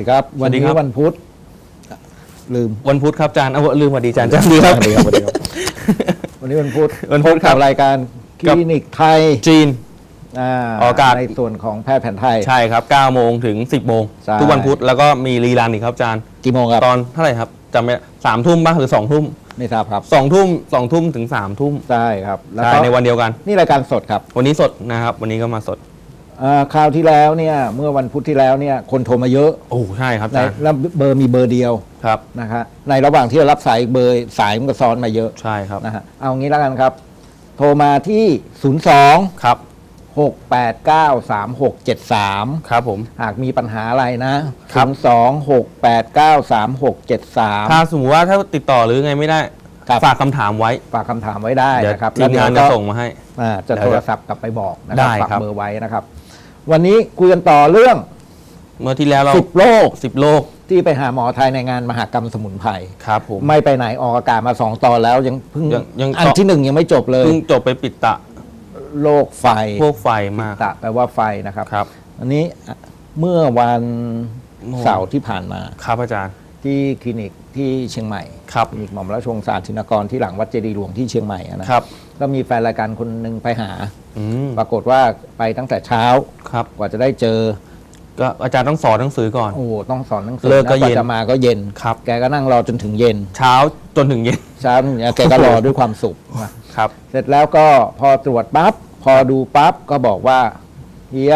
สวัสดีครับสวัวันสดีนี้ครับวันพุธลืม วันพุธครับอาจารย์เอาลืมสวัสดีอาจารย์อาจารย์ดีครับสวัสดีครับสวัสดีครับ วันนี้วันพุธวันพุธครับกับรายการคกับลินิกไทยจีนอ่าออกอากาศในส่วนของแพทย์แผนไทย ใช่ครับ9โมงถึง 10โมงใช่ทุกวันพุธแล้วก็มีรีรันอีกครับอาจารย์กี่โมงครับตอนเท่าไหร่ครับจำไม่สามทุ่มบ้างหรือสองทุ่มไม่ทราบครับสองทุ่มสองทุ่มถึงสามทุ่มใช่ครับแล้วใช่ก็ในวันเดียวกัน นี่รายการสดครับ วันนี้สดนะครับ วันนี้ก็มาสด อ่าคราวที่แล้วเนี่ยเมื่อวันพุธที่แล้วเนี่ยคนโทรมาเยอะโอ้ใช่ครับอาในจารย์แล้วเบอร์มีเบอร์เดียวครับนะครับในระหว่างที่เรารับสายเบอร์สายมันก็ซ้อนมาเยอะใช่ครับนะฮะเอางี้แล้วกันครับ โทรมาที่ 02ครับ6893673 ครับผม หากมีปัญหาอะไรนะครับ02 6893673ถ้าสมมติว่าถ้าติดต่อหรือไงไม่ได้ ครับ ฝากคำถามไว้ ฝากคำถามไว้ได้เดี๋ยวนะครับทีมงานแล้จะวเดี๋ยวก็ส่งมาให้ อ่าจะเดี๋ยวโทรศัพท์กลับไปบอกนะคได้รับฝากครับ เบอร์ไว้นะครับ วันนี้คุยกันต่อเรื่องเมื่อที่แล้วเรา10โรคสิบโลกที่ไปหาหมอไทยในงานมหากรรมสมุนไพรครับผมไม่ไปไหนออกอากาศมาสองตอนแล้วยังเพิ่งยังยังอันที่หนึ่งยังไม่จบเลยเพิ่งจบไปปิดตะโรคไฟพวกไฟมากตะแปลว่าไฟนะครับครับ อันนี้เมื่อวันโอ้เสาร์ที่ผ่านมาครับอาจารย์ที่คลินิกที่เชียงใหม่ครับคลินิกหม่อมราชวงศ์ศาสตร์ชินกรที่หลังวัดเจดีย์หลวงที่เชียงใหม่อะนะครับ ก็มีแฟนรายการคนหนึ่งไปหาอืมปรากฏว่าไปตั้งแต่เช้าครับกว่าจะได้เจอ ก็อาจารย์ต้องสอนหนังสือก่อน โอ้โหต้องสอนหนังสืเลิกก็นะเย็นว่าจะมาก็เย็นครับ แกก็นั่งรอจนถึงเย็น เช้าจนถึงเย็นเช้าเนี่ยแกก็รอด้วยความสุขนะครับ เสร็จแล้วก็พอตรวจปั๊บพอดูปั๊บก็บอกว่าเฮีย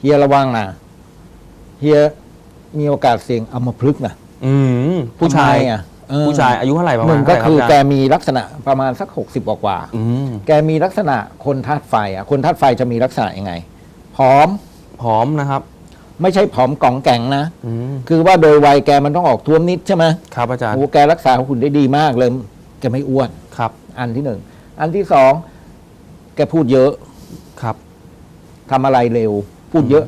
เฮียระวังนะเฮียมีโอกาสเสี่ยงอัมพฤกษ์นะอืมผู้ชายทำไมอะเออ ผู้ชายอายุเท่าไหร่ประหมาณนึ่งก็เท่าไหร่คือรับาแกจารย์มีลักษณะประมาณสัก 60กว่ากว่าอืมแกมีลักษณะคนธาตุไฟอะคนธาตุไฟจะมีลักษณะยังไงผอมผอมนะครับไม่ใช่ผอมกล่องแก่งนะ อืมคือว่าโดยวัยแกมันต้องออกท้วมนิดใช่ไหมครับอาจารย์โอ้แกรักษาหุ่นได้ดีมากเลยแกไม่อ้วน ครับอันที่หนึ่ง อันที่สอง แกพูดเยอะครับทำอะไรเร็ว พูดเยอะ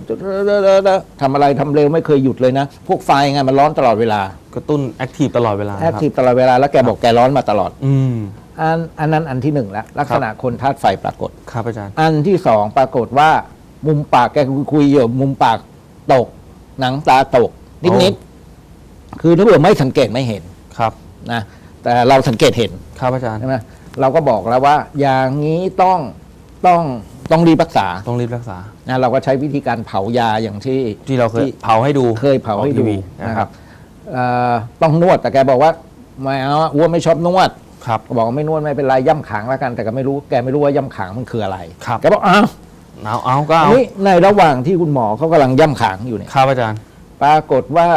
ทำอะไรทำเร็วไม่เคยหยุดเลยนะ พวกไฟไงมันร้อนตลอดเวลากระตุ้นแอคทีฟตลอดเวลาแอคครับทีฟตลอดเวลาแล้วแกบอกแกร้อนมาตลอด อืมอันอันนั้นอันที่หนึ่งแล้วลักษณะคนธาตุไฟปรากฏครับอาจารย์อันที่สองปรากฏว่า มุมปากแกคุยอยู่มุมปากตก หนังตาตก นิดนิดๆคือถ้าเผื่อไม่สังเกตไม่เห็นครับนะแต่เราสังเกตเห็นครับอาจารย์ใช่ไหมเราก็บอกแล้วว่า อย่างนี้ต้องต้อง ต้องรีบรักษาต้องรีบรักษา นะเราก็ใช้วิธีการเผายาอย่างที่ที่เราเคยที่เผาให้ดูเคยเผาให้ออกทีดูวีนะครับเอ่อต้องนวดแต่แกบอกว่าไม่เอาอะอ้วนไม่ชอบนวดครับก็บอกว่าไม่นวดไม่เป็นไรย่ำขางแล้วกัน แต่ก็ไม่รู้แกไม่รู้ว่าย่ำขางมันคืออะไรครับแกบอกอ้าวเอาเอาก็อันเอานี้ในระหว่างที่คุณหมอเขากำลังย่ำขางอยู่เนี่ยครับอาจารย์ ปรากฏว่า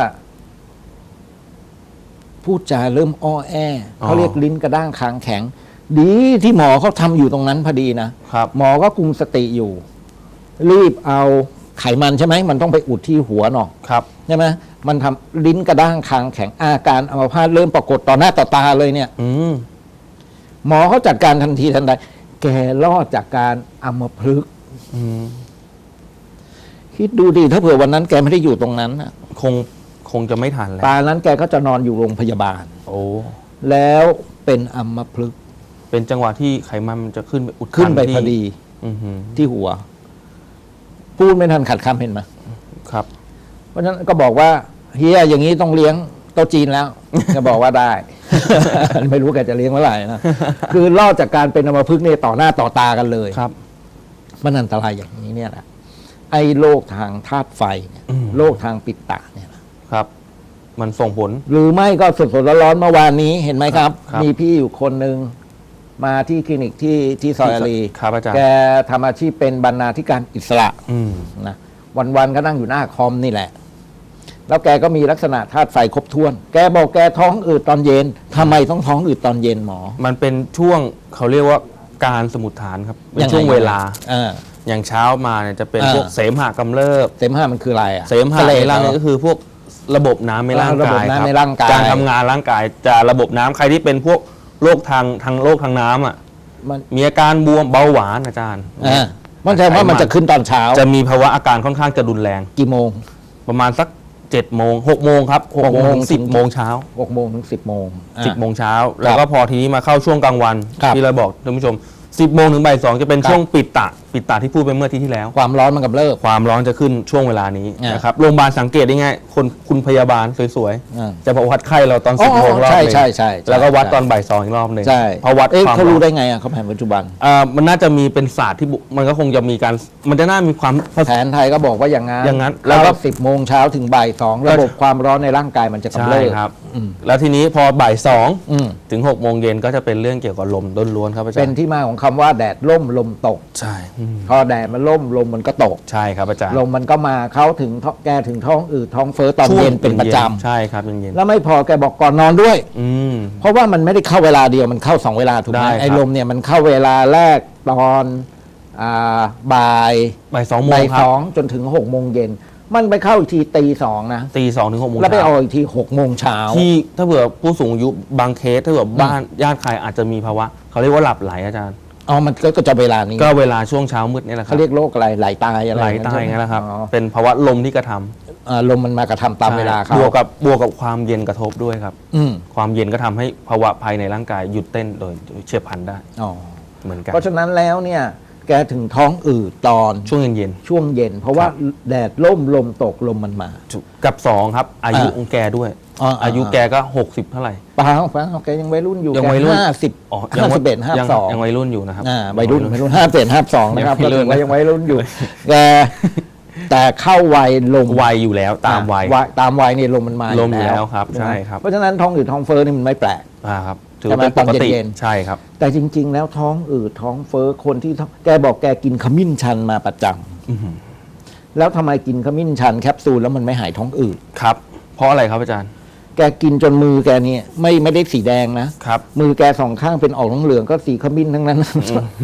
พูดจาเริ่มอ้อแอเขาเรียกลิ้นกระด้างคางแข็ง ดีที่หมอเขาทำอยู่ตรงนั้นพอดีนะครับ หมอก็คุมสติอยู่ รีบเอาไขมันใช่ไหมมันต้องไปอุดที่หัวหนอกครับ ใช่ไหมมันทำลิ้นกระด้างคางแข็งอาการอัมพาตเริ่มปรากฏต่อหน้าต่อตาเลยเนี่ย อืมหมอเขาจัดการทันทีทันใด แกรอดจากการอัมพฤกษ์อืมคิดดูดิถ้าเผื่อวันนั้นแกไม่ได้อยู่ตรงนั้นน่ะคงคงจะไม่ทันแล้วตานั้นแกก็จะนอนอยู่โรงพยาบาล โอ้แล้วเป็นอัมพฤกษ์ เป็นจังหวะที่ไขมันมันจะขึ้นไปอุดตัขึ้นไปที่พอดีอือหือที่หัว พูดไม่ทันขัดคำเห็นไหมครับ เพราะฉะนั้นก็บอกว่าเฮียอย่างนี้ต้องเลี้ยงโต๊ะจีนแล้ว จะบอกว่าได้ ไม่รู้แกจะเลี้ยงเมื่อไหร่นะคือรอดจากการเป็นอัมพฤกษ์เนี่ยต่อหน้าต่อตากันเลยครับ มันอันตรายอย่างนี้เนี่ยแหละไอ้โรคทางธาตุไฟเนี่ยอืม โรคทางปิดตาเนี่ยนะ ครับ มันส่งผล หรือไม่ก็สดๆร้อนๆเมื่อวานนี้เห็นไหมครับ ครับมีพี่อยู่คนหนึ่ง มาที่คลินิกที่ที่ซอยอารีครับอาจารย์ แกทำอาชีพเป็นบรรณาธิการอิสระอืมนะวันๆก็นั่งอยู่หน้าคอมนี่แหละ แล้วแกก็มีลักษณะธาตุไฟครบถ้วน แกบอกแกท้องอืดตอนเย็นทำไมต้องท้องอืดตอนเย็นหมอมันเป็นช่วงเขาเรียกว่าการสมุดฐานครับเป็นยังไงช่วงเวลา เออ อย่างเช้ามาเนี่ยจะเป็นอ่า พวกเสมหะกำเริบ เสมหะมันคืออะไรอะเสมหะทะเลในร่างเหรกายอก็คือพวกระบบน้ำในร่างระบบกายน้ำครับในร่างกายการทำงานร่างกายจะระบบน้ำใครที่เป็นพวก โรคทางทางโรคทางน้ำอะมันมีอาการบวมเบาหวานอาจารย์อ่ามันแสดงว่ามันจะขึ้นตอนเช้า จะมีภาวะอาการค่อนข้างจะรุนแรงกี่โมง ประมาณสักเจ็ดโมงหกโมงครับหกโมงถึงสิบโมงเช้าหกโมงถึงสิบโมงอะสิบโมงเช้า แล้วก็พอทีนี้มาเข้าช่วงกลางวันครับที่เราบอกท่านผู้ชมสิบโมงถึงบ่ายสองจะเป็นครับช่วงปิดตะ ปิดตาที่พูดไปเมื่อที่ที่แล้ว ความร้อนมันกำเริบความร้อนจะขึ้นช่วงเวลานี้อ่านนะครับโรงพยาบาลสังเกตได้ง่ายคนคุณพยาบาลสวยอ่าๆ จะมาวัดไข้เราตอนอ๋สิอบโมงรอบใช่หนึ่งใช่ใช่ใช่แล้วก็วัดใช่ตอนบ่ายสองอีกรอบหนึ่งใช่เพราะวัดเอ๊ะความเขารู้ร้อนได้ไงอะเขาแผนปัจจุบันอ่ามันน่าจะมีเป็นศาสตร์ที่บุมันก็คงจะมีการมันจะน่ามีความแผนไทยก็บอกว่าอย่างนั้นอย่างนั้นแล้แล้ววก็ก็สิบโมงเช้าถึงบ่ายสองระบบความร้อนในร่างกายมันจะกำใช่เริบครับอืมแล้วทีนี้พอบ่ายสองอืมถึง6กโมงเย็นก็จะเป็นเรื่องเกี่ยวกับลมล้วนๆครับอาจารย์เป็นที่มาของคำว่าแดดล่มลมตก ใช่อืมพอแดดมันล่มลมมันก็ตก ใช่ครับอาจารย์ลมมันก็มาเข้าถึงท้องแกถึงท้องอืดท้องเฟ้อตอนช่วงเย็นเป็นประจใช่ครับเย็นำแล้วไม่พอแกบอกก่อนนอนด้วยๆอืมเพราะว่ามันไม่ได้เข้าเวลาเดียวมันเข้าสองเวลาถูกไหมได้ครับไอ้ลมเนี่ยมันเข้าเวลาแรกตอนอ่าบ่ายบ่ายสองโมบ่างยครัสบองจนถึงหกโมงเย็นมันไปเข้าอีกทีตีสองนะตีสองถึงหกโมงแล้วไปเช้าเอาอีกทีหกโมงเช้าที่ถ้าเผื่อผู้สูงอายุบางเคสถ้าเผื่อบ้านญาติใครอาจจะมีภาวะเขาเรียกว่าหลับไหลอาจารย์ อ๋อมันก็ก็จะเวลานี้ก็เวลาช่วงเช้ามืดนี่แหละครัเขาเรียกโรคอะไรไหลตายอะไรไหลตายอย่างนั้นแหละครับ อ๋อเป็นภาวะลมที่กระทำอ่าลมมันมากระทำตามเวลาเขาบวกกับบวกกับความเย็นกระทบด้วยครับ อืมความเย็นก็ทำให้ภาวะภายในร่างกายหยุดเต้นโดยเฉียบพลันได้อ๋อ เหมือนกัน เพราะฉะนั้นแล้วเนี่ย แกถึงท้องอืดตอนช่วงเย็นช่วงเย็น เพราะว่าแดดล่มลมตกลมมันมาๆจุกับสองครับ อายุอ่าของแกด้วยอ๋ออ่า อายุแกก็ 60 เท่าไหร่ เปล่าเปล่าแกยังวัยรุ่นอยู่ยังวัยรุ่น ห้าสิบอ๋อห้าสิบเอ็ดห้ายังสอง ยังวัยรุ่นอยู่นะครับ อ่าวัยรุ่นวัยรุ่นห้าเจ็ดห้าสองนะครับยังวัก็ยรุ่ถืนอว่ายังวัยรุ่นอยู่แกแต่เข้าวัยลมวัยอยู่แล้วตามวัยอะตามวัยเนี่ยลมมันมาลมอยู่แล้วครับใช่ครับ เพราะฉะนั้นท้องอืดท้องเฟ้อนี่มันไม่แปลก อ่าครับ ถือว่าเป็นใช่ปไหมกติตอนเย็นๆใช่ครับ แต่จริง ๆ แล้วท้องอืดท้องเฟ้อคนที่ท้องแกบอกแกกินขมิ้นชันมาประจำอื้อหือแล้วทำไมกินขมิ้นชันแคปซูลแล้วมันไม่หายท้องอืดครับ เพราะอะไรครับอาจารย์ แกกินจนมือแกเนี่ยไม่ไม่ได้สีแดงนะครับ มือแกสองข้างเป็นออกเหลืองๆก็สีขมิ้นทั้งนั้น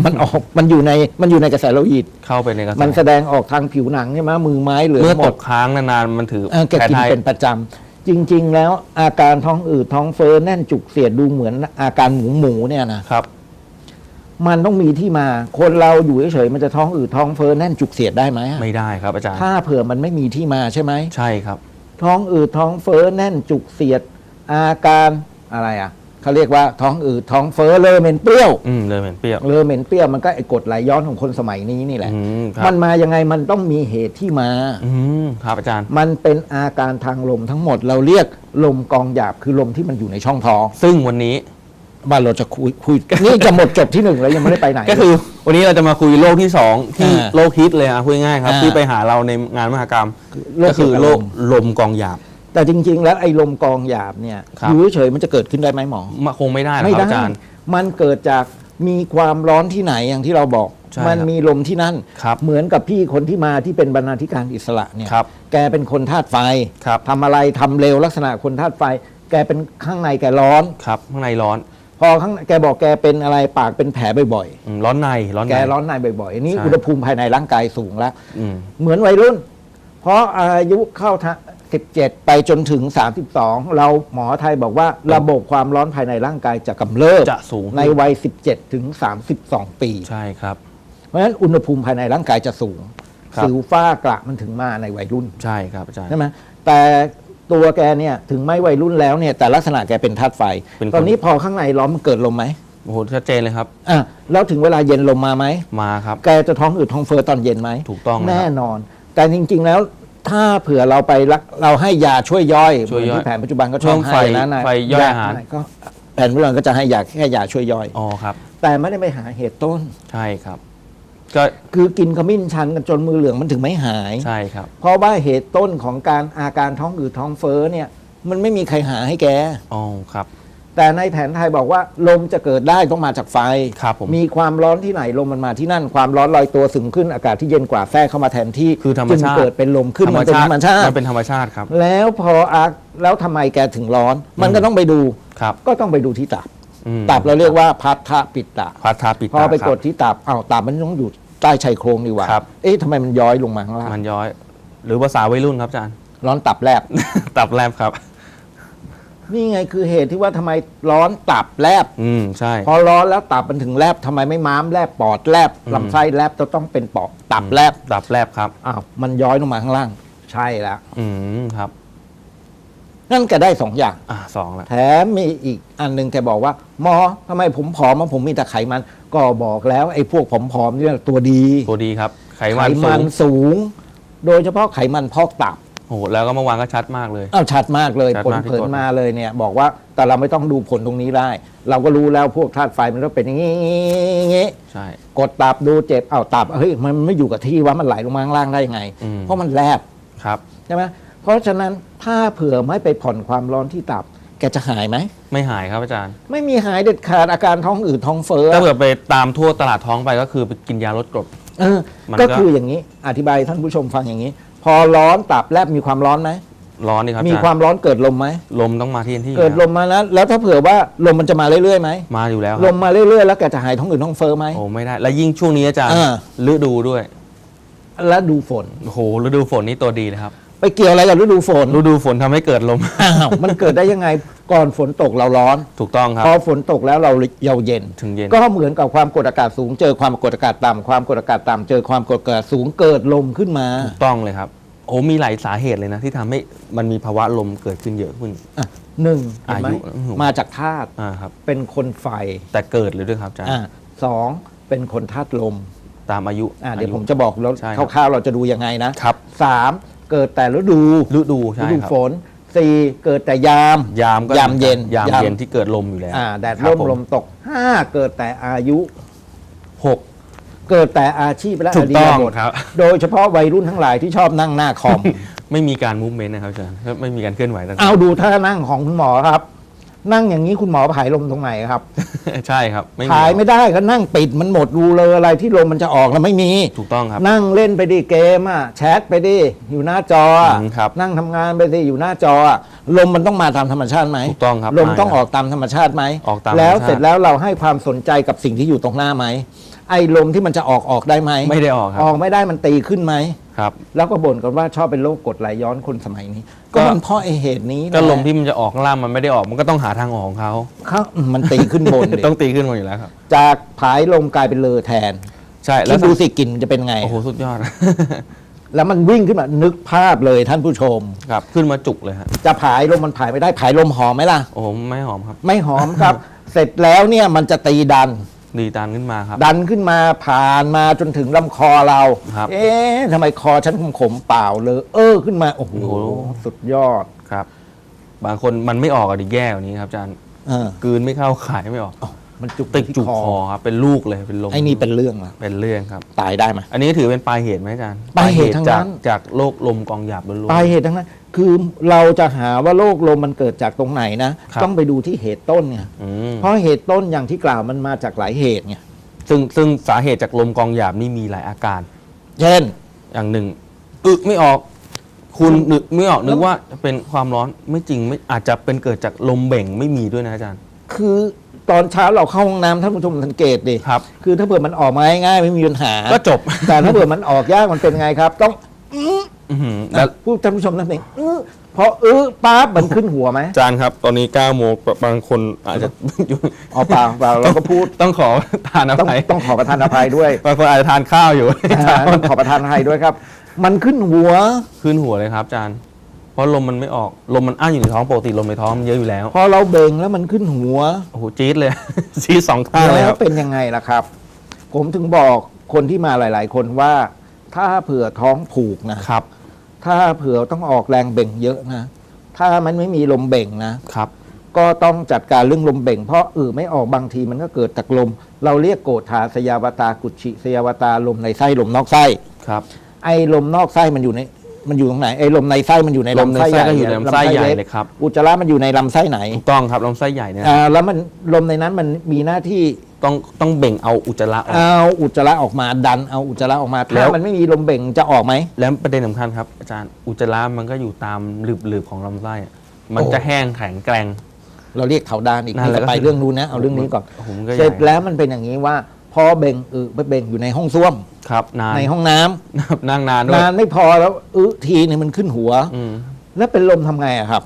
มันออกมันอยู่ในมันอยู่ในกระแสโลหิตเข้าไปในกระแสมันแสดงออกทางผิวหนังใช่ไหมมือไม้เหลืองเมื่อหมตดกค้างนานๆมันถือเออแกผลกินไทยเป็นประจำ จริง ๆ แล้วอาการท้องอืดท้องเฟ้อแน่นจุกเสียดดูเหมือนอาการหมูหมูๆเนี่ยนะครับ มันต้องมีที่มาคนเราอยู่เฉยๆมันจะท้องอืดท้องเฟ้อแน่นจุกเสียดได้ไหมอะไม่ได้ครับอาจารย์ถ้าเผื่อมันไม่มีที่มาใช่ไหมใช่ครับ ท้องอืดท้องเฟ้อแน่นจุกเสียด อาการอะไรอะ เขาเรียกว่าท้องอืดท้องเฟ้อเลอเหม็นเปรี้ยวอืมเลยเหมือนเปรี้ยว เลอเหม็นเปรี้ยวมันก็ไอ้กรดไหลย้อนของคนสมัยนี้นี่แหละ อืมครัมับนมายังไงมันต้องมีเหตุที่มา อืมครับอาจารย์ มันเป็นอาการทางลมทั้งหมดเราเรียกลมกองหยาบคือลมที่มันอยู่ในช่องท้องซึ่งวันนี้บ้านเราจะคุยคุยนี่จะหมดจบที่หนึ่งแล้วยังไม่ได้ไปไหน ก็คือวันนี้เราจะมาคุยโรคที่สองที่อ่าโรคฮิตเลยอะพูดง่ายๆครับอ่าที่ไปหาเราในงานมหกรรม โรคก็คือเกี่ยวกับโรคลมลมกองหยาบ แต่จริง ๆ แล้วไอ้ลมกองหยาบเนี่ยครับ อยู่เฉยๆมันจะเกิดขึ้นได้ไหมหมอ มาคงไม่ได้หรอกไม่ครับได้อาจารย์ มันเกิดจากมีความร้อนที่ไหนอย่างที่เราบอก ใช่มันครับมีลมที่นั่น ครับเหมือนกับพี่คนที่มาที่เป็นบรรณาธิการอิสระเนี่ย ครับแกเป็นคนธาตุไฟครับ ทำอะไรทำเร็วลักษณะคนธาตุไฟ แกเป็นข้างในแกร้อน ครับข้างในร้อนพอข้างแกบอกแกเป็นอะไรปากเป็นแผลบ่อยอืมร้อนในร้อนๆในแกร้อนในบ่อยๆอันนี้ใช่ อุณหภูมิภายในร่างกายสูงแล้ว อืม เหมือนวัยรุ่น เพราะอายุเข้าทะ 17 ไปจนถึง 32 เราหมอไทยบอกว่าระบบความร้อนภายในร่างกายจะกำเริบจะสูงขึ้นในวัย 17 ถึง 32 ปี ใช่ครับ เพราะฉะนั้นอุณหภูมิภายในร่างกายจะสูงครับสิวฝ้ากระมันถึงมาในวัยรุ่น ใช่ครับอาจารย์ใช่ไหมแต่ตัวแกเนี่ยถึงไม่วัยรุ่นแล้วเนี่ยแต่ลักษณะแกเป็นธาตุไฟเป็นคนตอนนี้พอข้างในร้อนมันเกิดลมไหมโอ้โหชัดเจนเลยครับอะแล้วถึงเวลาเย็นลมมาไหมมาครับ แกจะท้องอืดท้องเฟ้อตอนเย็นไหมถูกต้องเลยครับแน่นอน แต่จริง ๆ แล้ว ถ้าเผื่อเราไปรักเราให้ยาช่วยย่อยช่วยย่อยเหมือนที่แผนปัจจุบันก็ชช่อวบงให้ไฟนะนะไฟย่อยอาหาร ก็แผนปัจจุบันก็จะให้ยาแค่ยาช่วยย่อย อ๋อครับ แต่ไม่ได้ไปหาเหตุต้น ใช่ครับ ก็คือกินขมิ้นชันกันจนมือเหลืองมันถึงไม่หาย ใช่ครับ เพราะว่าเหตุต้นของการอาการท้องอืดท้องเฟ้อเนี่ย มันไม่มีใครหาให้แก อ๋อครับ แต่ในแผนไทยบอกว่าลมจะเกิดได้ต้องมาจากไฟครับผมมีความร้อนที่ไหนลมมันมาที่นั่น ความร้อนลอยตัวสูงขึ้นอากาศที่เย็นกว่าแทรกเข้ามาแทนที่คือธรรมจึงชาติเกิดเป็นลมขึ้นมันเป็นธรรมชาติมันเป็นธรรมชาติครับ แล้วพออาแล้วทำไมแกถึงร้อน มันก็ต้องไปดูครับก็ต้องไปดูที่ตับอืมตับเราเรียกว่าพัทธปิตตะพัทธาปิดพอไปครับกดที่ตับอ้าวตับมันต้องอยู่ใต้ชายโครงดีกว่าครับเอ๊ะทำไมมันย้อยลงมาข้างล่างมันย้อย หรือภาษาวัยรุ่นครับอาจารย์ร้อนตับแลบตับแลบครับ นี่ไงคือเหตุที่ว่าทำไมร้อนตับแลบ อืมใช่ พอร้อนแล้วตับมันถึงแลบทำไมไม่ม้ามแลบปอดแลบอืมลำไส้แลบจะต้องเป็นปอดตับแลบตับแลบครับ อ้าวมันย้อยลงมาข้างล่าง ใช่แล้วอืมครับ นั่นแกได้สองอย่าง อ่าสองละ แถมมีอีกอันหนึ่งแกบอกว่าหมอทำไมผมผอมมาผมมีแต่ไขมัน ก็บอกแล้ว ไอ้พวกผอมๆเนี่ยตัวดี ตัวดีครับ ไขไขมันสูมันง สูง โดยเฉพาะไขมันพอกตับ โอ้โหแล้วก็เมื่อวานก็ชัดมากเลย อ้าวชัดมากเลยชัดผลมากที่เผยกด มาเลยเนี่ย บอกว่าแต่เราไม่ต้องดูผลตรงนี้ได้ เราก็รู้แล้วพวกธาตุไฟมันก็เป็นอย่างนี้ ใช่ กดตับดูเจ็บอ้าวตับเฮ้ยมันไม่อยู่กับที่ว่ามันไหลลงมาข้างล่างได้ยังไง อืม เพราะมันแลบครับ ใช่ไหมเพราะฉะนั้นถ้าเผื่อไม่ไปผ่อนความร้อนที่ตับ แกจะหายไหม ไม่หายครับอาจารย์ไม่มีหายเด็ดขาดอาการท้องอืดท้องเฟ้อถ้าเกิดไปตามทั่วตลาดท้องไปก็คือไปกินยาลดกรด เออมันก็ ก็คืออย่างนี้อธิบายให้ท่านผู้ชมฟังอย่างนี้ พอร้อนตับแลบมีความร้อนไหมร้อนนี่ครับมีอาจารย์ความร้อนเกิดลมไหมลมต้องมาที่ที่เกิดลมมาแล้วแล้วถ้าเผื่อว่าลมมันจะมาเรื่อยๆไหมมาอยู่แล้วคลรับมมาเรื่อยๆแล้วแกจะหายท้องอืดท้องเฟ้อไหมโอ้ไม่ได้ แล้วยิ่งช่วงนี้อาจารย์อ่าฤดูด้วย แล้วดูฝนโอ้โหฤดูฝนนี่ตัวดีเลยครับ ไปเกี่ยวอะไรกับฤดูฝนฤดูฝนทำให้เกิดลม อ้าวมันเกิดได้ยังไงก่อนฝนตกเราร้อน ถูกต้องครับ พอฝนตกแล้วเราเยาเย็น ถึงเย็น ก็เหมือนกับความกดอากาศสูง เจอความกดอากาศต่ำความกดอากาศต่ำเจอความกดอากาศสูงเกิดลมขึ้นมาถูกต้องเลยครับ โอ้มีหลายสาเหตุเลยนะ ที่ทำให้มันมีภาวะลมเกิดขึ้นเยอะขึ้น อะหนึ่งเห็นไหมอายุอืม มาจากธาตุอ่าครับ เป็นคนไฟแต่เกิดเลยด้วยครับอาจารย์อะสองเป็นคนธาตุลมตามอายุอะเดี๋ยวอาผมจะบอกแล้วใช่ครับ คร่าวๆเราจะดูยังไงนะครับ สาม เกิดแต่ฤดูฤดูฤใช่ดูครับฝนสี่เกิดแต่ยาม ยามก็ยามเย็นยามยาม เย็นที่เกิดลมอยู่แล้วอ่าแดดครัร่บมผลมตกห้าเกิดแต่อายุหกเกิดแต่อาชีพและถูกต้องริยาบทครับ โดยเฉพาะวัยรุ่นทั้งหลายที่ชอบนั่งหน้าคอม ไม่มีการมูฟเมนต์นะครับอาจารย์ไม่มีการเคลื่อนไหวต่างๆเอาดูท่านั่งของคุณหมอครับ นั่งอย่างนี้คุณหมอผายลมตรงไหนครับ ใช่ครับไม่มีผายไม่ได้ก็นั่งปิดมันหมดรูเลยอะไรที่ลมมันจะออกแล้วไม่มี ถูกต้องครับ นั่งเล่นไปดิเกมอะแชทไปดิอยู่หน้าจออะอืมครับนั่งทำงานไปดิอยู่หน้าจออะลมมันต้องมาตามธรรมชาติไหมถูกต้องครับลมต้องมาออกตามธรรมชาติไหมออกตามแล้วธรรมชาติเสร็จแล้วเราให้ความสนใจกับสิ่งที่อยู่ตรงหน้าไหม ไอ้ลมที่มันจะออกออกได้ไหมไม่ได้ออกครัอบอกไม่ได้มันตีขึ้นไหมครับ แล้วก็บ่นกันว่าชอบเป็นโรคกรดไหลย้อนคนสมัยนี้ ก็ก็มันเพราะไอเหตุนี้นะก็ลมที่มันจะออกข้างล่างมันไม่ได้ออกมันก็ต้องหาทางออกของเขาเขาอืมมันตีขึ้นบนดิต้องตีขึ้นมาอยู่แล้วครับ จากผายลมกลายเป็นเลอแทน ใช่แล้แล้ววดูสิกลิ่นจะเป็นไงโอ้โหสุดยอดแล้วมันวิ่งขึ้นมานึกภาพเลยท่านผู้ชมครับขึ้นมาจุกเลยฮะจะผายลมมันผายไม่ได้ผายลมหอมไหมล่ะโอ้โหไม่หอมครับ ไม่หอมครับ เสร็จแล้วเนี่ยมันจะตีดัน ดีตานขึ้นมาครับ ดันขึ้นมาผ่านมาจนถึงลำคอเรา ครับเอ๊ะทำไมคอฉันขมๆเปล่าเลย เออขึ้นมา โอ้โห โอ้โห สุดยอด ครับ บางคนมันไม่ออกอะดีแย่กว่านี้ครับอาจารย์เออกลืนไม่เข้าขายไม่ออก มันจุกติดที่จุกคอครับเป็นลูกเลยเป็นลมไอ้นี่เป็นเรื่องละเป็นเรื่องครับ ตายได้ไหม อันนี้ถือเป็นปลายเหตุไหมอาจารย์ปลายเหตุทั้งนั้นจากจากโรคลมกองหยาบล้วนๆปลายเหตุทั้งนั้น คือเราจะหาว่าโรคลมมันเกิดจากตรงไหนนะ ครับ ต้องไปดูที่เหตุต้นเนี่ยอืมเพราะเหตุต้นอย่างที่กล่าวมันมาจากหลายเหตุไง ซึ่งซึ่งสาเหตุจากลมกองหยาบนี่มีหลายอาการ เช่น อย่างหนึ่งอึไม่ออก คุณนึกไม่ออกนึกว่าเป็นความร้อนไม่จริงไม่อาจจะเป็นเกิดจากลมเบ่งไม่มีด้วยนะอาจารย์ คือ ตอนเช้าเราเข้าห้องน้ำท่านผู้ชมสังเกตดิครับ คือถ้าเผื่อมันออกมาง่ายๆไม่มีปัญหา ก็จบ แต่ถ้าเผื่อมันออกยากมันเป็นไงครับ ต้องอื้อหือแล้แล้ววผู้ท่านผู้ชมท่านหนึ่งอื้อพออื้อปั๊บมันขึ้นหัวไหมอาจารย์ครับ ตอนนี้9โมงบางคนอาจจะ อยู่อ๋อเปล่าเปล่าเราก็พูดต้องขอทานอต้องภัยต้องขอประทานอภัยด้วยบางคนอาจจะทานข้าวอยู่ อ่าต้องขอประทานอภัยด้วยครับ มันขึ้นหัว ขึ้นหัวเลยครับอาจารย์ เพราะลมมันไม่ออกลมมันอั้นอยู่ในท้องปกติลมในท้องมันเยอะอยู่แล้วพอเราเบ่งแล้วมันขึ้นหัวโอ้โหจี๊ดเลย จี๊ดสองข้างเลยแล้ควรับเป็นยังไงล่ะครับ ผมถึงบอกคนที่มาหลาย ๆ คนว่า ถ้าเผื่อท้องผูกนะ ครับถ้าเผื่อต้องออกแรงเบ่งเยอะนะ ถ้ามันไม่มีลมเบ่งนะ ครับ ก็ต้องจัดการเรื่องลมเบ่ง เพราะเออไม่ออกบางทีมันก็เกิดจากลม เราเรียกโกฏฐาสยาวตากุชิสยาวตาลมในไส้ลมนอกไส้ ครับ ไอ้ลมนอกไส้มันอยู่ใน มันอยู่ตรงไหนไอ้ลมในไส้มันอยู่ในลมในลำไส้ไส้ใหญ่ก็อยู่ในลำไส้ใหญ่เลยครับอุจจาระมันอยู่ในลำไส้ไหนถูกต้องครับลำไส้ใหญ่เนี่ยอ่าแล้วมันลมในนั้นมันมีหน้าที่ต้องต้องเบ่งเอาอุจจาระออกเอาอุจจาระออกมาดันเอาอุจจาระออกมาแล้ถ้าวมันไม่มีลมเบ่งจะออกไหมแล้วประเด็นสำคัญครับ อาจารย์อุจจาระมันก็อยู่ตามหลืบๆของลำไส้อะมันโอ้จะแห้งแข็งแกร่ง เราเรียกเถาดานอีกนั่นแหละจะไปเรื่องนู้นนะเอาเรื่องนี้ก่อนโอ้โหมันก็ใหเสร็ญ่จแล้วมันเป็นอย่างนี้ว่า พอเบ่งอึไปเบ่งอยู่ในห้องส้วม ครับนานในห้องน้ำนั่งนานด้วย นานไม่พอแล้วอึทีนึงมันขึ้นหัว อืมแล้วเป็นลมทำไงอะครับ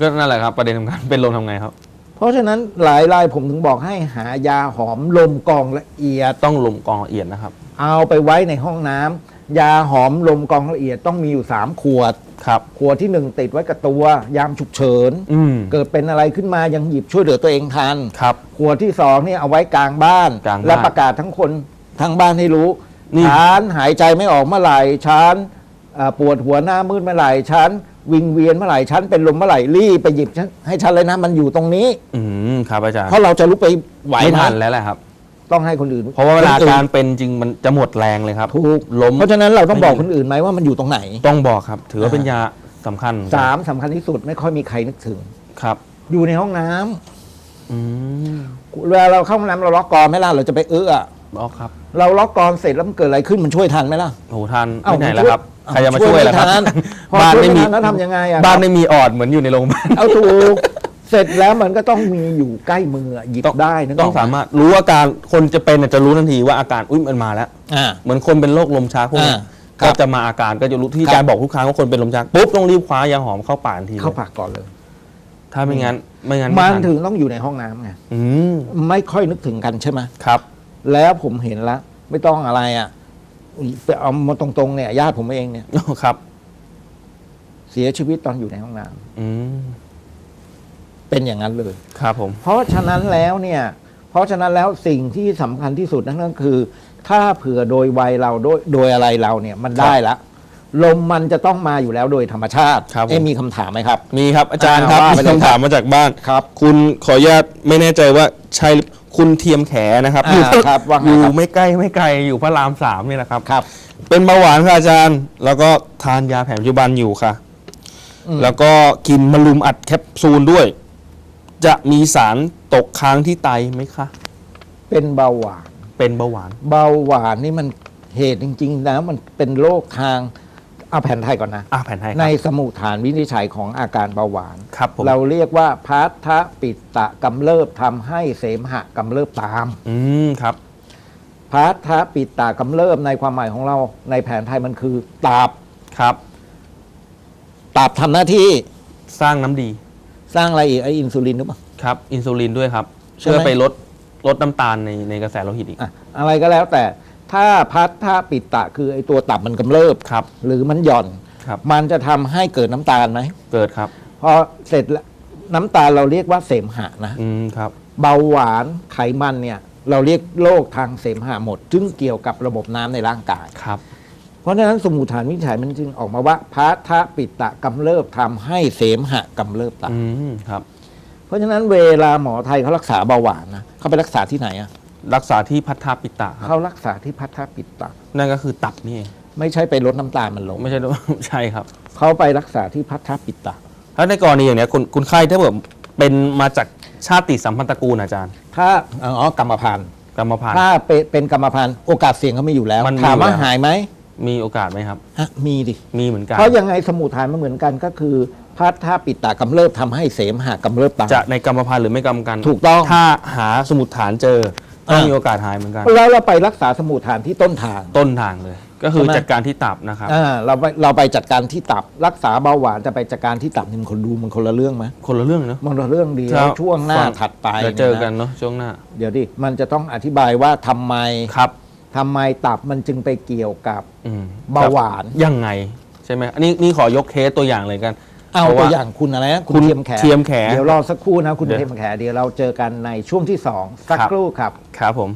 ก็นั่นแหละครับ ประเด็นสำคัญเป็นลมทำไงครับ เพราะฉะนั้นหลายรายผมถึงบอกให้หายาหอมลมกองละเอียด ต้องลมกองละเอียดนะครับ เอาไปไว้ในห้องน้ำ ยาหอมลมกองละเอียดต้องมีอยู่สามขวด ครับ ขวดที่หนึ่งติดไว้กับตัวยามฉุกเฉิน อืม เกิดเป็นอะไรขึ้นมายังหยิบช่วยเหลือตัวเองทัน ครับ ขวดที่สองเนี่ยเอาไว้กลางบ้าน กลางบ้านและประกาศทั้งคนทั้งบ้านให้รู้นี่ ฉันหายใจไม่ออกเมื่อไหร่ฉันเอ่อปวดหัวหน้ามืดเมื่อไหร่ฉันวิงเวียนเมื่อไหร่ฉันเป็นลมเมื่อไหร่รีบไปหยิบฉันให้ฉันเลยนะมันอยู่ตรงนี้ อืมครับอาจารย์เพราะเราจะลุกไปไหวไม่ไหมทันแล้วแหละครับ ต้องให้คนอื่นเพราะว่าเวลาคนอื่นการเป็นจริงมันจะหมดแรงเลยครับถูกล้มเพราะฉะนั้นเราต้องบอกไม่คนอื่นไหมว่ามันอยู่ตรงไหน ต้องบอกครับ ถือว่าเป็นยาสำคัญสามสำคัญที่สุดไม่ค่อยมีใครนึกถึงครับ อยู่ในห้องน้ำอืมเวลาเราเข้าห้องน้ำเราล็อกกรอนไหมล่ะเราจะไปเอื้อบอกครับ เราล็อกกรอนเสร็จแล้วมันเกิดอะไรขึ้นมันช่วยทันไหมล่ะโอ้ทันเอ้าไม่ไหนแล้วครับเอ้าใครจะมาช่วยล่ะครับช่วยไม่ทันพอบ้านช่วยไม่ไม่มีทันแล้วทำยังไงอะบ้านไม่มีออดเหมือนอยู่ในโรงพยาบาลเอาถูก เสร็จแล้วมันก็ต้องมีอยู่ใกล้มืออะหยิบได้นึกต้องกไหสามารถรู้อาการคนจะเป็นน่ะจะรู้ทันทีว่าอาการอุ้ยมันมาแล้วอ่า เหมือนคนเป็นโรคลมชักพวกนี้อ่าครัก็บจะมาอาการก็จะรู้ที่ครับ อาจารย์บอกทุกครั้งว่าคนเป็นลมชักปุ๊บต้องรีบคว้ายาหอมเข้าปากทันทีลยเข้าปากก่อนเลย ถ้าไม่งั้นไม่งั้นมันไทัถึงต้องอยู่ในห้องน้ำไงอืมไม่ค่อยนึกถึงกันใช่ไหมครับ แล้วผมเห็นแล้วไม่ต้องอะไรอะไปเอามาตรงๆเนี่ยญาติผมเองเนี่ย ครับ เสียชีวิตตอนอยู่ในห้องน้ำอืม เป็นอย่างนั้นเลยครับผม เพราะฉะนั้นแล้วเนี่ย เพราะฉะนั้นแล้วสิ่งที่สำคัญที่สุดนั่นก็คือ ถ้าเผื่อโดยวัยเราโดยโดยอะไรเราเนี่ยมันได้ละ ลมมันจะต้องมาอยู่แล้วโดยธรรมชาติครับผม เอ๊ะมีคำถามไหมครับ มีครับอาจารย์ครับอ่าว่ามีไปเลยคำถามมาจากบ้านครับคุณขออนุญาตไม่แน่ใจว่าใช่คุณเทียมแขนะครับอ่าอยู่ครับว่าไงอยู่ครับไม่ใกล้ไม่ไกลอยู่พระรามสามนี่แหละครับ ครับ เป็นเบาหวานค่ะอาจารย์ แล้วก็ทานยาแผนปัจจุบันอยู่ค่ะ อืม แล้วก็กินมะลุมอัดแคปซูลด้วย จะมีสารตกค้างที่ไตไหมคะ เป็นเบาหวาน เป็นเบาหวาน เบาหวานนี่มันเหตุจริง ๆ นะ มันเป็นโรคทางเอาแผนไทยก่อนนะอ่าแผนไทยคในรับสมุดฐานวินิจฉัยของอาการเบาหวาน ครับผมเราเรียกว่าพัทธปิตตะกำเริบทำให้เสมหะกำเริบตามอืมครับ พัทธปิตตะกำเริบในความหมายของเราในแผนไทยมันคือตับครับ ตับทำหน้าที่สร้างน้ำดี สร้างอะไรอีกไออินซูลินหรือเปล่า ครับ อินซูลินด้วยครับ ใช่ไหม เพื่อไปลดลดน้ำตาลในในกระแสโลหิตอีกอะอะไรก็แล้วแต่ถ้าพัทธปิตตะคือไอตัวตับมันกำเริบ ครับ หรือมันหย่อน ครับ มันจะทำให้เกิดน้ำตาลไหมเกิดครับ พอเสร็จแล้วน้ำตาลเราเรียกว่าเสมหะนะ อืม ครับ เบาหวานไขมันเนี่ย เราเรียกโรคทางเสมหะหมดซึ่งเกี่ยวกับระบบน้ำในร่างกาย ครับ เพราะฉะนั้นสมุทฐานวินิจฉัยมันจึงออกมาว่าพัทธปิตตะกำเริบทำให้เสมหะกำเริบตามอืมครับ เพราะฉะนั้นเวลาหมอไทยเขารักษาเบาหวานนะเขาไปรักษาที่ไหนอะรักษาที่พัทธปิตะครับเขารักษาที่พัทธปิตตะ นั่นก็คือตับนี่เองไม่ใช่ไปลดน้ำตาลมันลง ไม่ใช่ใช่ครับเขาไปรักษาที่พัทธปิตตะถ้าในกรณีอย่างเนี้ยคุณคุณไข้ถ้าแบบเป็นมาจากชาติสัมพันธตระกูลอาจารย์ ถ้าอ๋อกรรมพันธุ์กรรมพันธุ์ถ้าเป็นเป็นกรรมพันธุ์โอกาสเสี่ยงเขาไม่อยู่แล้วมันมีถามว่าอยู่แล้วหายไหม มีโอกาสไหมครับ ฮะมีดิ มีเหมือนกัน เพราะยังไงสมุทฐานมันเหมือนกันก็คือพัทธปิตตะกำเริบทำให้เสมหะกำเริบตาม จะในกรรมพันธุ์หรือไม่กรรมกันถูกต้องถ้าหาสมุดฐานเจอก็อ่ามี มีโอกาสหายเหมือนกัน แล้วเราไปรักษาสมุทฐานที่ต้นทาง ต้นทางเลย ก็คือใช่ไหม จัดการที่ตับนะครับ อ่าเราไปเราไปจัดการที่ตับรักษาเบาหวานจะไปจัดการที่ตับนี่มันคนดูมันคนละเรื่องไหมคนละเรื่องเนาะมันคนละเรื่องเดียครัวบช่วงหน้าฟังถัดไปเดี๋ยวเจอกันนะเนาะช่วงหน้า เดี๋ยวดิมันจะต้องอธิบายว่าทำไมครับ ทำไมตับมันจึงไปเกี่ยวกับเบาหวาน ยังไงใช่ไหมอันนี้นี่ขอยกเคสตัวอย่างเลยกันเอาตัวอย่างคุณอะไรนะคุณเทียมแขเทียมแขเดี๋ยวรอสักครู่นะคุณเทียมแขเดี๋ยวเราเจอกันในช่วงที่สองสักครู่ครับ ครับผม